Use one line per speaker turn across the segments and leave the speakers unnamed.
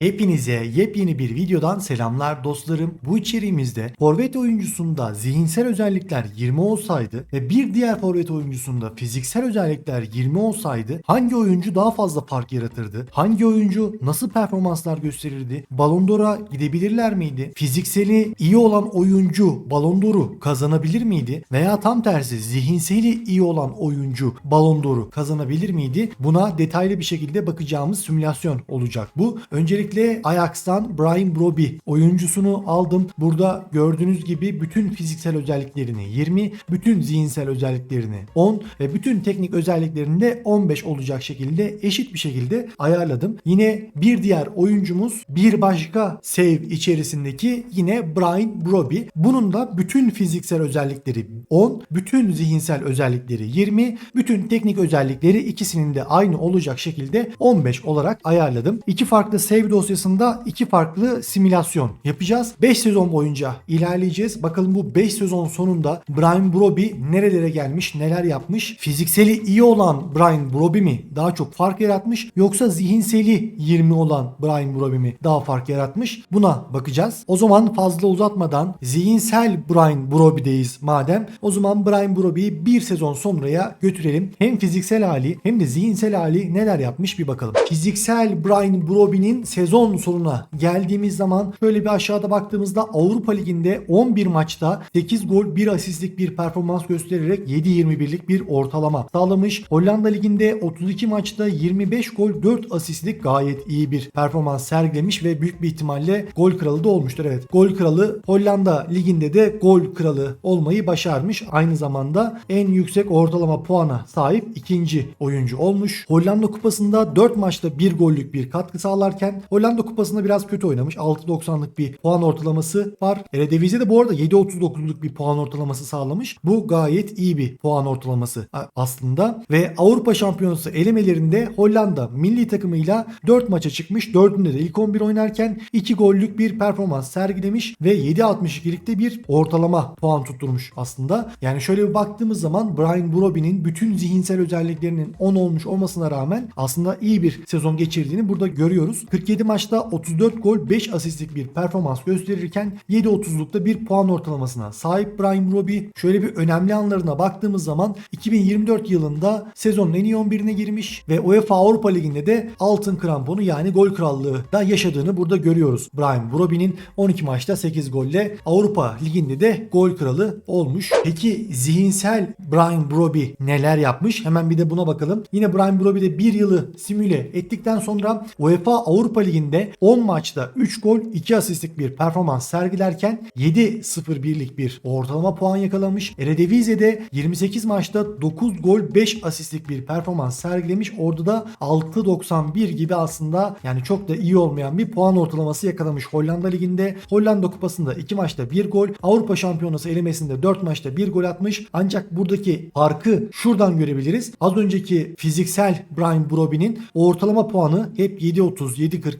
Hepinize yepyeni bir videodan selamlar dostlarım. Bu içeriğimizde forvet oyuncusunda zihinsel özellikler 20 olsaydı ve bir diğer forvet oyuncusunda fiziksel özellikler 20 olsaydı hangi oyuncu daha fazla fark yaratırdı? Hangi oyuncu nasıl performanslar gösterirdi? Ballon d'Or'a gidebilirler miydi? Fizikseli iyi olan oyuncu Ballon d'Or'u kazanabilir miydi? Veya tam tersi zihinseli iyi olan oyuncu Ballon d'Or'u kazanabilir miydi? Buna detaylı bir şekilde bakacağımız simülasyon olacak bu. Öncelikle Ajax'tan Brian Broby oyuncusunu aldım. Burada gördüğünüz gibi bütün fiziksel özelliklerini 20, bütün zihinsel özelliklerini 10 ve bütün teknik özelliklerini de 15 olacak şekilde eşit bir şekilde ayarladım. Yine bir diğer oyuncumuz bir başka save içerisindeki yine Brian Broby. Bunun da bütün fiziksel özellikleri 10, bütün zihinsel özellikleri 20, bütün teknik özellikleri ikisinin de aynı olacak şekilde 15 olarak ayarladım. İki farklı save dosyasında iki farklı simülasyon yapacağız. 5 sezon boyunca ilerleyeceğiz. Bakalım bu 5 sezon sonunda Brian Broby nerelere gelmiş, neler yapmış? Fizikseli iyi olan Brian Broby mi daha çok fark yaratmış yoksa zihinseli 20 olan Brian Broby mi daha fark yaratmış? Buna bakacağız. O zaman fazla uzatmadan zihinsel Brian Broby'deyiz madem. O zaman Brian Broby'yi bir sezon sonraya götürelim. Hem fiziksel hali hem de zihinsel hali neler yapmış bir bakalım. Fiziksel Brian Broby'nin sezon sonuna geldiğimiz zaman şöyle bir aşağıda baktığımızda Avrupa Ligi'nde 11 maçta 8 gol 1 asistlik bir performans göstererek 7-21'lik bir ortalama sağlamış. Hollanda Ligi'nde 32 maçta 25 gol 4 asistlik gayet iyi bir performans sergilemiş ve büyük bir ihtimalle gol kralı da olmuştur. Evet gol kralı Hollanda Ligi'nde de gol kralı olmayı başarmış. Aynı zamanda en yüksek ortalama puana sahip ikinci oyuncu olmuş. Hollanda Kupası'nda 4 maçta 1 gollük bir katkı sağlarken Hollanda Kupası'nda biraz kötü oynamış. 6.90'lık bir puan ortalaması var. Eredivisie de bu arada 7.39'luk bir puan ortalaması sağlamış. Bu gayet iyi bir puan ortalaması aslında. Ve Avrupa Şampiyonası elemelerinde Hollanda milli takımıyla 4 maça çıkmış. 4'ünde de ilk 11 oynarken 2 gollük bir performans sergilemiş ve 7.62'likte bir ortalama puan tutturmuş aslında. Yani şöyle bir baktığımız zaman Brian Broby'nin bütün zihinsel özelliklerinin 10 olmuş olmasına rağmen aslında iyi bir sezon geçirdiğini burada görüyoruz. 47 maçta 34 gol 5 asistlik bir performans gösterirken 7.30'lukta bir puan ortalamasına sahip Brian Broby. Şöyle bir önemli anlarına baktığımız zaman 2024 yılında sezonun en iyi 11'ine girmiş ve UEFA Avrupa Ligi'nde de altın kramponu yani gol krallığı da yaşadığını burada görüyoruz. Brian Broby'nin 12 maçta 8 golle Avrupa Ligi'nde de gol kralı olmuş. Peki zihinsel Brian Broby neler yapmış? Hemen bir de buna bakalım. Yine Brian Broby'de bir yılı simüle ettikten sonra UEFA Avrupa Ligi'nde 10 maçta 3 gol 2 asistlik bir performans sergilerken 7-0-1'lik bir ortalama puan yakalamış. Erediviese'de 28 maçta 9 gol 5 asistlik bir performans sergilemiş. Orada da 6.91 gibi aslında yani çok da iyi olmayan bir puan ortalaması yakalamış. Hollanda Ligi'nde Hollanda Kupası'nda 2 maçta 1 gol. Avrupa Şampiyonası elemesinde 4 maçta 1 gol atmış. Ancak buradaki farkı şuradan görebiliriz. Az önceki fiziksel Brian Broby'nin ortalama puanı hep 7.30,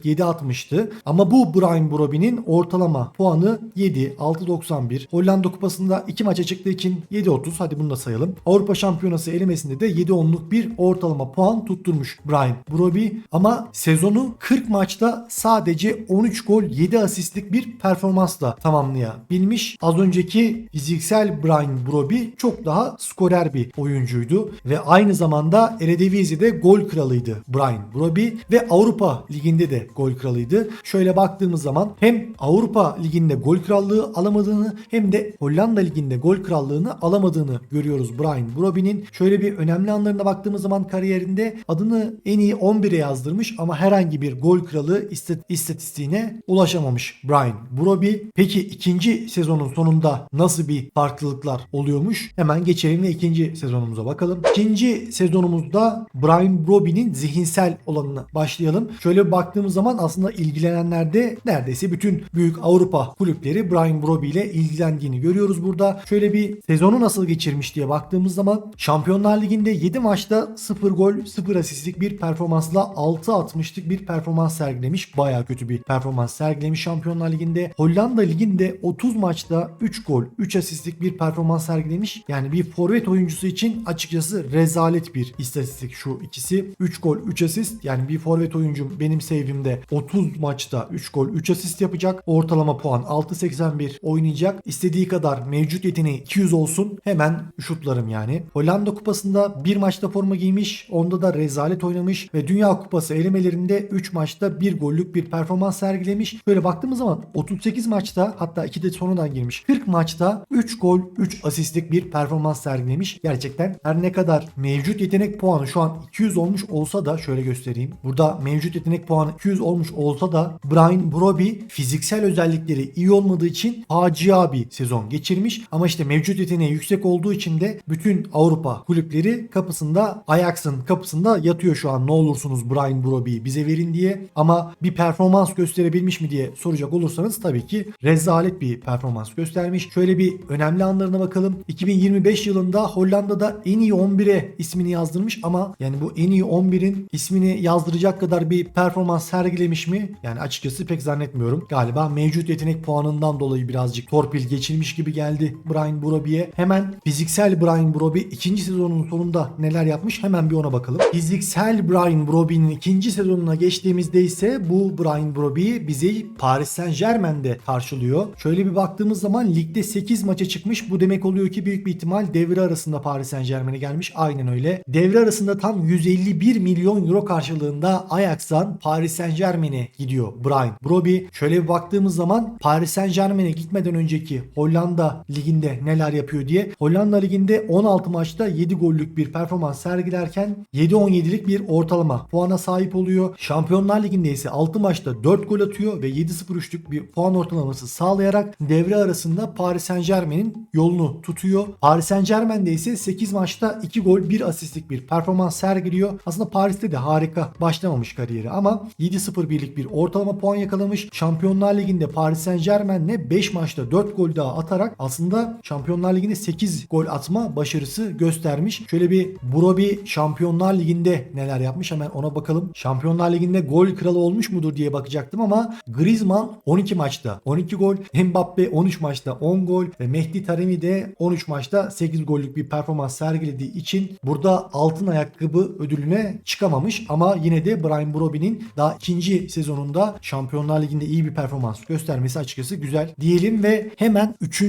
7.40, 7.60'tı. Ama bu Brian Broby'nin ortalama puanı 7, 6.91. Hollanda Kupası'nda 2 maça çıktığı için 7.30. Hadi bunu da sayalım. Avrupa Şampiyonası elemesinde de 7.10'luk bir ortalama puan tutturmuş Brian Broby. Ama sezonu 40 maçta sadece 13 gol 7 asistlik bir performansla tamamlayabilmiş. Az önceki fiziksel Brian Broby çok daha skorer bir oyuncuydu ve aynı zamanda Erediviese'de gol kralıydı Brian Broby ve Avrupa Ligi'nde de gol kralıydı. Şöyle baktığımız zaman hem Avrupa Ligi'nde gol krallığı alamadığını hem de Hollanda Ligi'nde gol krallığını alamadığını görüyoruz Brian Broby'nin. Şöyle bir önemli anlarına baktığımız zaman kariyerinde adını en iyi 11'e yazdırmış ama herhangi bir gol kralı istatistiğine ulaşamamış Brian Broby. Peki ikinci sezonun sonunda nasıl bir farklılıklar oluyormuş? Hemen geçelim ve ikinci sezonumuza bakalım. İkinci sezonumuzda Brian Broby'nin zihinsel olanına başlayalım. Şöyle baktığımız zaman aslında ilgilenenlerde neredeyse bütün büyük Avrupa kulüpleri Brian Broby ile ilgilendiğini görüyoruz burada. Şöyle bir sezonu nasıl geçirmiş diye baktığımız zaman Şampiyonlar Ligi'nde 7 maçta 0 gol 0 asistlik bir performansla 6.60'lık bir performans sergilemiş. Baya kötü bir performans sergilemiş Şampiyonlar Ligi'nde. Hollanda Ligi'nde 30 maçta 3 gol 3 asistlik bir performans sergilemiş. Yani bir forvet oyuncusu için açıkçası rezalet bir istatistik şu ikisi. 3 gol 3 asist yani bir forvet oyuncu benim sevimde Normalde 30 maçta 3 gol 3 asist yapacak. Ortalama puan 6.81 oynayacak. İstediği kadar mevcut yeteneği 200 olsun. Hemen şutlarım yani. Hollanda kupasında bir maçta forma giymiş. Onda da rezalet oynamış ve Dünya Kupası elemelerinde 3 maçta 1 gollük bir performans sergilemiş. Böyle baktığımız zaman 38 maçta hatta 2 de sonradan girmiş. 40 maçta 3 gol 3 asistlik bir performans sergilemiş. Gerçekten her ne kadar mevcut yetenek puanı şu an 200 olmuş olsa da şöyle göstereyim. Burada mevcut yetenek puanı 200 olmuş olsa da Brian Broby fiziksel özellikleri iyi olmadığı için facia bir sezon geçirmiş. Ama işte mevcut yeteneği yüksek olduğu için de bütün Avrupa kulüpleri kapısında Ajax'ın kapısında yatıyor şu an ne olursunuz Brian Broby'yi bize verin diye. Ama bir performans gösterebilmiş mi diye soracak olursanız tabii ki rezalet bir performans göstermiş. Şöyle bir önemli anlarına bakalım. 2025 yılında Hollanda'da en iyi 11'e ismini yazdırmış ama yani bu en iyi 11'in ismini yazdıracak kadar bir performans sergilemiş mi? Yani açıkçası pek zannetmiyorum. Galiba mevcut yetenek puanından dolayı birazcık torpil geçilmiş gibi geldi Brian Broby'ye. Hemen fiziksel Brian Broby ikinci sezonun sonunda neler yapmış hemen bir ona bakalım. Fiziksel Brian Broby'nin ikinci sezonuna geçtiğimizde ise bu Brian Broby bizi Paris Saint Germain'de karşılıyor. Şöyle bir baktığımız zaman ligde 8 maça çıkmış. Bu demek oluyor ki büyük bir ihtimal devre arasında Paris Saint Germain'e gelmiş. Aynen öyle. Devre arasında tam 151 milyon euro karşılığında Ajax'tan Paris Saint Germain'e gidiyor Brian Broby. Şöyle bir baktığımız zaman Paris Saint Germain'e gitmeden önceki Hollanda liginde neler yapıyor diye. Hollanda liginde 16 maçta 7 gollük bir performans sergilerken 7-17'lik bir ortalama puana sahip oluyor. Şampiyonlar Ligi'nde ise 6 maçta 4 gol atıyor ve 7-0-3'lük bir puan ortalaması sağlayarak devre arasında Paris Saint Germain'in yolunu tutuyor. Paris Saint Germain'de ise 8 maçta 2 gol 1 asistlik bir performans sergiliyor. Aslında Paris'te de harika başlamamış kariyeri ama 7-0-1'lik bir ortalama puan yakalamış. Şampiyonlar Ligi'nde Paris Saint Germain'le 5 maçta 4 gol daha atarak aslında Şampiyonlar Ligi'nde 8 gol atma başarısı göstermiş. Şöyle bir Broby Şampiyonlar Ligi'nde neler yapmış hemen ona bakalım. Şampiyonlar Ligi'nde gol kralı olmuş mudur diye bakacaktım ama Griezmann 12 maçta 12 gol, Mbappe 13 maçta 10 gol ve Mehdi Taremi de 13 maçta 8 gollük bir performans sergilediği için burada altın ayakkabı ödülüne çıkamamış ama yine de Brian Broby'nin daha ikinci sezonunda Şampiyonlar Ligi'nde iyi bir performans göstermesi açıkçası güzel diyelim ve hemen 3.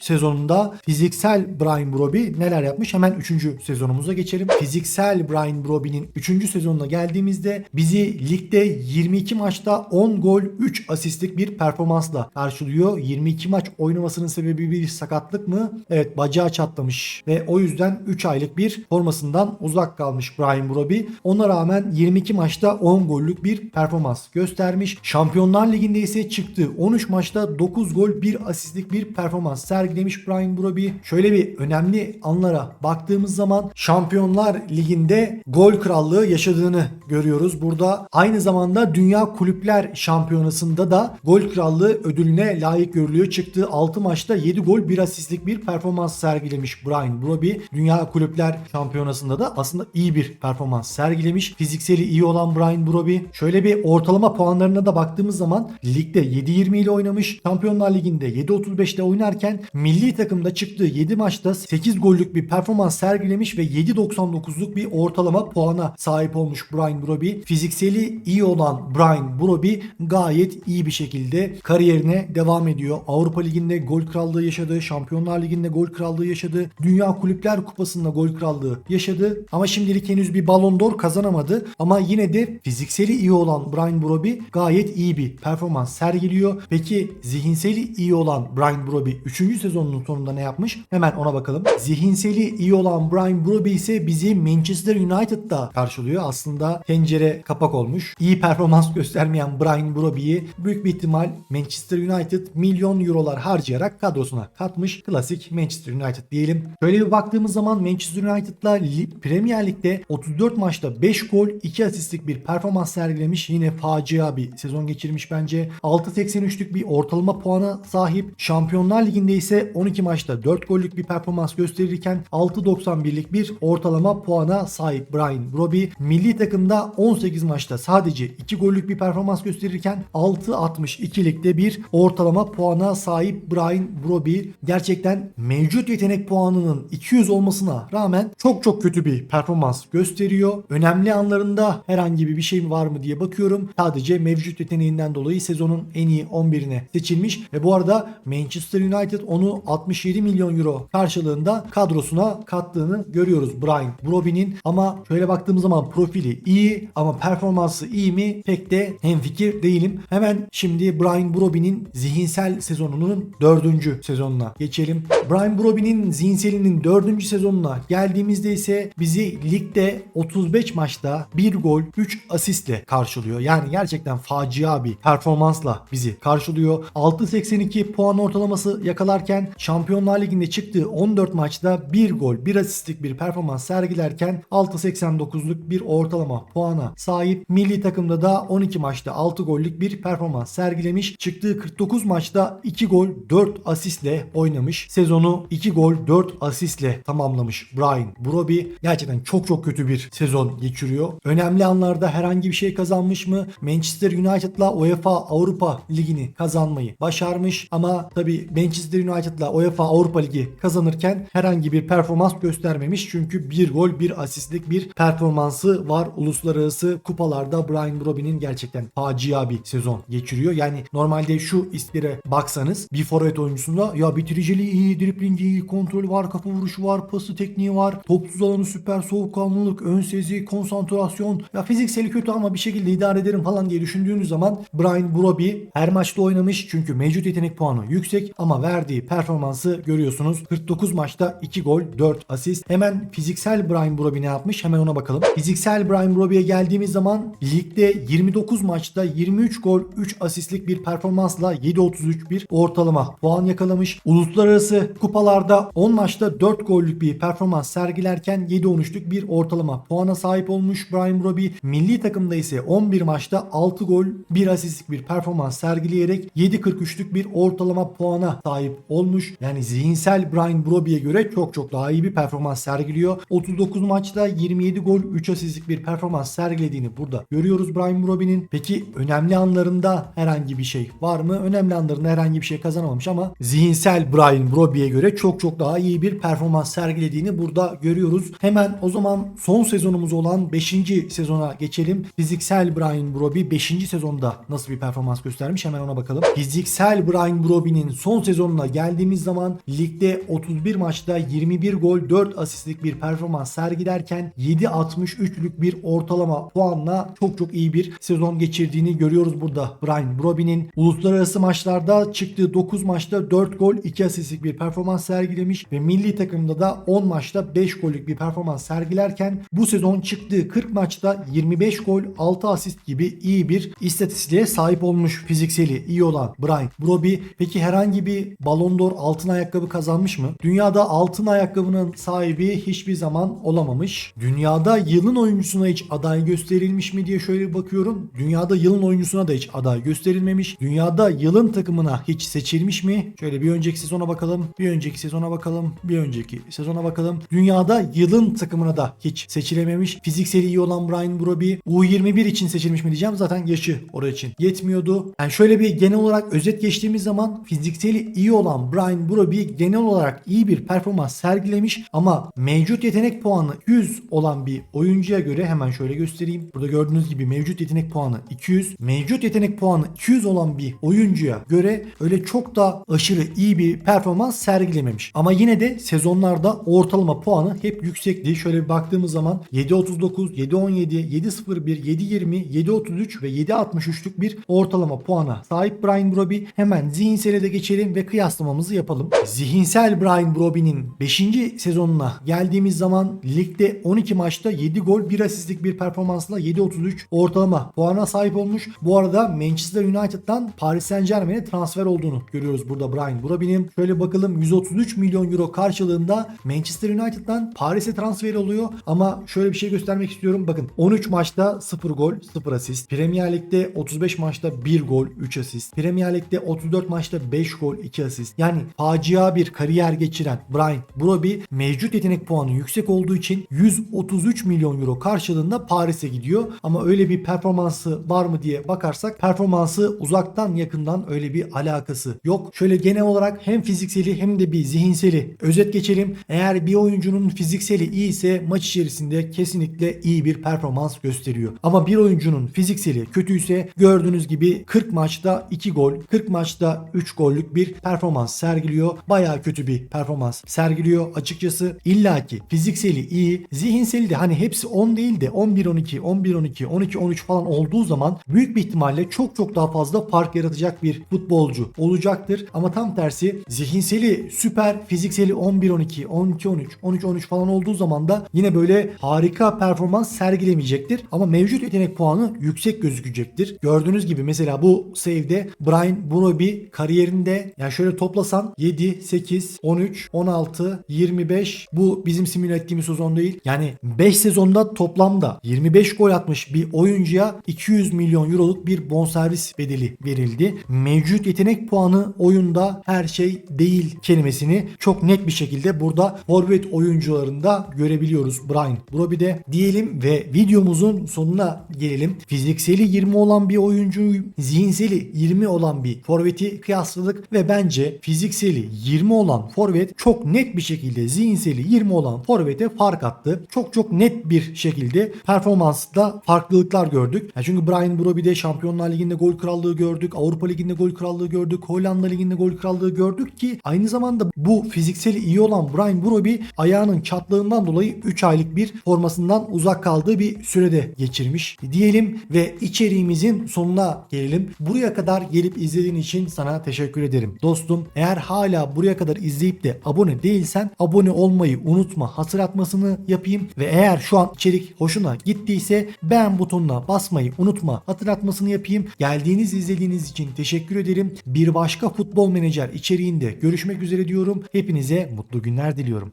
sezonunda fiziksel Brian Broby neler yapmış hemen 3. sezonumuza geçelim. Fiziksel Brian Broby'nin 3. sezonuna geldiğimizde bizi ligde 22 maçta 10 gol 3 asistlik bir performansla karşılıyor. 22 maç oynamasının sebebi bir sakatlık mı? Evet bacağı çatlamış ve o yüzden 3 aylık bir formasından uzak kalmış Brian Broby. Ona rağmen 22 maçta 10 gollük bir performans göstermiş. Şampiyonlar Ligi'nde ise çıktı 13 maçta 9 gol 1 asistlik bir performans sergilemiş Brian Broby. Şöyle bir önemli anlara baktığımız zaman Şampiyonlar Ligi'nde gol krallığı yaşadığını görüyoruz. Burada aynı zamanda Dünya Kulüpler Şampiyonası'nda da gol krallığı ödülüne layık görülüyor. Çıktığı 6 maçta 7 gol 1 asistlik bir performans sergilemiş Brian Broby. Dünya Kulüpler Şampiyonası'nda da aslında iyi bir performans sergilemiş. Fizikseli iyi olan Brian Broby. Şöyle bir ortalama puanlarına da baktığımız zaman ligde 7.20 ile oynamış. Şampiyonlar Ligi'nde 7.35'te oynarken milli takımda çıktığı 7 maçta 8 gollük bir performans sergilemiş ve 7.99'luk bir ortalama puana sahip olmuş Brian Broby. Fizikseli iyi olan Brian Broby gayet iyi bir şekilde kariyerine devam ediyor. Avrupa Ligi'nde gol krallığı yaşadı. Şampiyonlar Ligi'nde gol krallığı yaşadı. Dünya Kulüpler Kupası'nda gol krallığı yaşadı. Ama şimdilik henüz bir Ballon d'Or kazanamadı. Ama yine de fizikseli iyi olan Brian Broby gayet iyi bir performans sergiliyor. Peki zihinseli iyi olan Brian Broby 3. sezonunun sonunda ne yapmış? Hemen ona bakalım. Zihinseli iyi olan Brian Broby ise bizi Manchester United'da karşılıyor. Aslında pencere kapak olmuş. İyi performans göstermeyen Brian Broby'yi büyük bir ihtimal Manchester United milyon eurolar harcayarak kadrosuna katmış. Klasik Manchester United diyelim. Şöyle bir baktığımız zaman Manchester United'la Premier Lig'de 34 maçta 5 gol 2 asistlik bir performans sergilemiş. Yine facia bir sezon geçirmiş bence. 6.83'lük bir ortalama puana sahip. Şampiyonlar Ligi'nde ise 12 maçta 4 gollük bir performans gösterirken 6.91'lik bir ortalama puana sahip Brian Broby. Milli takımda 18 maçta sadece 2 gollük bir performans gösterirken 6.62'lik de bir ortalama puana sahip Brian Broby. Gerçekten mevcut yetenek puanının 200 olmasına rağmen çok çok kötü bir performans gösteriyor. Önemli anlarında herhangi bir şey var mı diye bakıyorum. Bakıyorum. Sadece mevcut yeteneğinden dolayı sezonun en iyi 11'ine seçilmiş ve bu arada Manchester United onu 67 milyon euro karşılığında kadrosuna kattığını görüyoruz Brian Broby'nin ama şöyle baktığımız zaman profili iyi ama performansı iyi mi pek de hemfikir değilim. Hemen şimdi Brian Broby'nin zihinsel sezonunun dördüncü sezonuna geçelim. Brian Broby'nin zihinselinin dördüncü sezonuna geldiğimizde ise bizi ligde 35 maçta 1 gol 3 asistle karşılıyor. Yani gerçekten facia bir performansla bizi karşılıyor. 6.82 puan ortalaması yakalarken Şampiyonlar Ligi'nde çıktığı 14 maçta 1 gol 1 asistlik bir performans sergilerken 6.89'luk bir ortalama puana sahip. Milli takımda da 12 maçta 6 gollük bir performans sergilemiş. Çıktığı 49 maçta 2 gol 4 asistle oynamış. Sezonu 2 gol 4 asistle tamamlamış Brian Broby. Gerçekten çok çok kötü bir sezon geçiriyor. Önemli anlarda herhangi bir şey kazanmış mı? Manchester United'la UEFA Avrupa Ligi'ni kazanmayı başarmış ama tabi Manchester United'la UEFA Avrupa Ligi kazanırken herhangi bir performans göstermemiş. Çünkü bir gol bir asistlik bir performansı var. Uluslararası kupalarda Brian Broby'nin gerçekten facia bir sezon geçiriyor. Yani normalde şu istlere baksanız bir forvet oyuncusunda ya bitiriciliği iyi, driblingi iyi, kontrol var, kafa vuruşu var, pası tekniği var, topsuz alanı süper, soğukkanlılık, ön sezi, konsantrasyon. Ya fizikseli kötü ama bir şekilde idare ederim falan diye düşündüğünüz zaman Brian Broby her maçta oynamış çünkü mevcut yetenek puanı yüksek ama verdiği performansı görüyorsunuz. 49 maçta 2 gol, 4 asist. Hemen fiziksel Brian Broby ne yapmış? Hemen ona bakalım. Fiziksel Brian Broby'ye geldiğimiz zaman ligde 29 maçta 23 gol, 3 asistlik bir performansla 7.33 bir ortalama puan yakalamış. Uluslararası kupalarda 10 maçta 4 gollük bir performans sergilerken 7.13'lük bir ortalama puana sahip olmuş Brian Broby. Milli takımda ise 11 maçta 6 gol, 1 asistlik bir performans sergileyerek 7.43'lük bir ortalama puana sahip olmuş. Yani zihinsel Brian Broby'ye göre çok çok daha iyi bir performans sergiliyor. 39 maçta 27 gol, 3 asistlik bir performans sergilediğini burada görüyoruz Brian Broby'nin. Peki önemli anlarında herhangi bir şey var mı? Önemli anlarında herhangi bir şey kazanamamış ama zihinsel Brian Broby'ye göre çok çok daha iyi bir performans sergilediğini burada görüyoruz. Hemen o zaman son sezonumuz olan 5. sezona geçelim. Fiziksel Brian Broby 5. sezonda nasıl bir performans göstermiş hemen ona bakalım. Fiziksel Brian Broby'nin son sezonuna geldiğimiz zaman ligde 31 maçta 21 gol 4 asistlik bir performans sergilerken 7.63'lük bir ortalama puanla çok çok iyi bir sezon geçirdiğini görüyoruz burada. Brian Broby'nin uluslararası maçlarda çıktığı 9 maçta 4 gol 2 asistlik bir performans sergilemiş ve milli takımda da 10 maçta 5 gollük bir performans sergilerken bu sezon çıktığı 40 maçta 25 gol 6 asist gibi iyi bir istatistiğe sahip olmuş fizikseli iyi olan Brian Broby. Peki herhangi bir Ballon d'Or altın ayakkabı kazanmış mı? Dünyada altın ayakkabının sahibi hiçbir zaman olamamış. Dünyada yılın oyuncusuna hiç aday gösterilmiş mi diye şöyle bir bakıyorum. Dünyada yılın oyuncusuna da hiç aday gösterilmemiş. Dünyada yılın takımına hiç seçilmiş mi? Şöyle bir önceki sezona bakalım. Bir önceki sezona bakalım. Bir önceki sezona bakalım. Dünyada yılın takımına da hiç seçilememiş. Fizikseli iyi olan Brian Broby U21 için seçilmiş mi diyeceğim. Zaten yaşı oraya için yetmiyordu. Yani şöyle bir genel olarak özet geçtiğimiz zaman fizikseli iyi olan Brian Broby genel olarak iyi bir performans sergilemiş ama mevcut yetenek puanı 100 olan bir oyuncuya göre hemen şöyle göstereyim. Burada gördüğünüz gibi mevcut yetenek puanı 200. Mevcut yetenek puanı 200 olan bir oyuncuya göre öyle çok da aşırı iyi bir performans sergilememiş. Ama yine de sezonlarda ortalama puanı hep yüksekti. Şöyle bir baktığımız zaman 7.39, 7.17, 7.01, 7.20, 7.33 ve 7.63'lük bir ortalama puana sahip Brian Broby. Hemen zihinsele de geçelim ve kıyaslamamızı yapalım. Zihinsel Brian Broby'nin 5. sezonuna geldiğimiz zaman ligde 12 maçta 7 gol 1 asistlik bir performansla 7.33 ortalama puana sahip olmuş. Bu arada Manchester United'dan Paris Saint Germain'e transfer olduğunu görüyoruz burada Brian Broby'nin. Şöyle bakalım 133 milyon euro karşılığında Manchester United'dan Paris'e transfer oluyor. Ama şöyle bir şey göstermek istiyorum. Bakın 13 maçta 0 gol 0 asist. Premier Lig'de 35 maçta 1 gol 3 asist. Premier Lig'de 34 maçta 5 gol 2 asist. Yani facia bir kariyer geçiren Brian Broby mevcut yetenek puanı yüksek olduğu için 133 milyon euro karşılığında Paris'e gidiyor. Ama öyle bir performansı var mı diye bakarsak performansı uzaktan yakından öyle bir alakası yok. Şöyle genel olarak hem fizikseli hem de bir zihinseli özet geçelim. Eğer bir oyuncunun fizikseli iyi ise maç içerisinde kesinlikle iyi bir performans gösteriyor. Ama bir oyuncunun oyuncunun fizikseli kötüyse gördüğünüz gibi 40 maçta 2 gol, 40 maçta 3 gollük bir performans sergiliyor. Bayağı kötü bir performans sergiliyor açıkçası. İlla ki fizikseli iyi, zihinseli de hani hepsi 10 değil de 11-12, 11-12, 12-13 falan olduğu zaman büyük bir ihtimalle çok çok daha fazla fark yaratacak bir futbolcu olacaktır. Ama tam tersi zihinseli süper, fizikseli 11-12, 12-13, 13-13 falan olduğu zaman da yine böyle harika performans sergilemeyecektir. Ama mevcut yetenek puanı yüksek gözükecektir. Gördüğünüz gibi mesela bu save'de Brian Broby kariyerinde yani şöyle toplasan 7, 8, 13, 16, 25 bu bizim simüle ettiğimiz sezon değil. Yani 5 sezonda toplamda 25 gol atmış bir oyuncuya 200 milyon euroluk bir bonservis bedeli verildi. Mevcut yetenek puanı oyunda her şey değil kelimesini çok net bir şekilde burada forvet oyuncularında görebiliyoruz Brian Broby'de diyelim ve videomuzun sonuna gelelim. Fizikseli 20 olan bir oyuncuyu zihinseli 20 olan bir forveti kıyasladık ve bence fizikseli 20 olan forvet çok net bir şekilde zihinseli 20 olan forvete fark attı. Çok çok net bir şekilde performansta farklılıklar gördük. Yani çünkü Brian Broby'de Şampiyonlar Ligi'nde gol krallığı gördük. Avrupa Ligi'nde gol krallığı gördük. Hollanda Ligi'nde gol krallığı gördük ki aynı zamanda bu fizikseli iyi olan Brian Broby ayağının çatlığından dolayı 3 aylık bir formasından uzak kaldığı bir sürede geçirmiş diyelim ve içeriğimizin sonuna gelelim. Buraya kadar gelip izlediğin için sana teşekkür ederim. Dostum eğer hala buraya kadar izleyip de abone değilsen abone olmayı unutma. Hatırlatmasını yapayım ve eğer şu an içerik hoşuna gittiyse beğen butonuna basmayı unutma. Hatırlatmasını yapayım. Geldiğiniz izlediğiniz için teşekkür ederim. Bir başka futbol menajer içeriğinde görüşmek üzere diyorum. Hepinize mutlu günler diliyorum.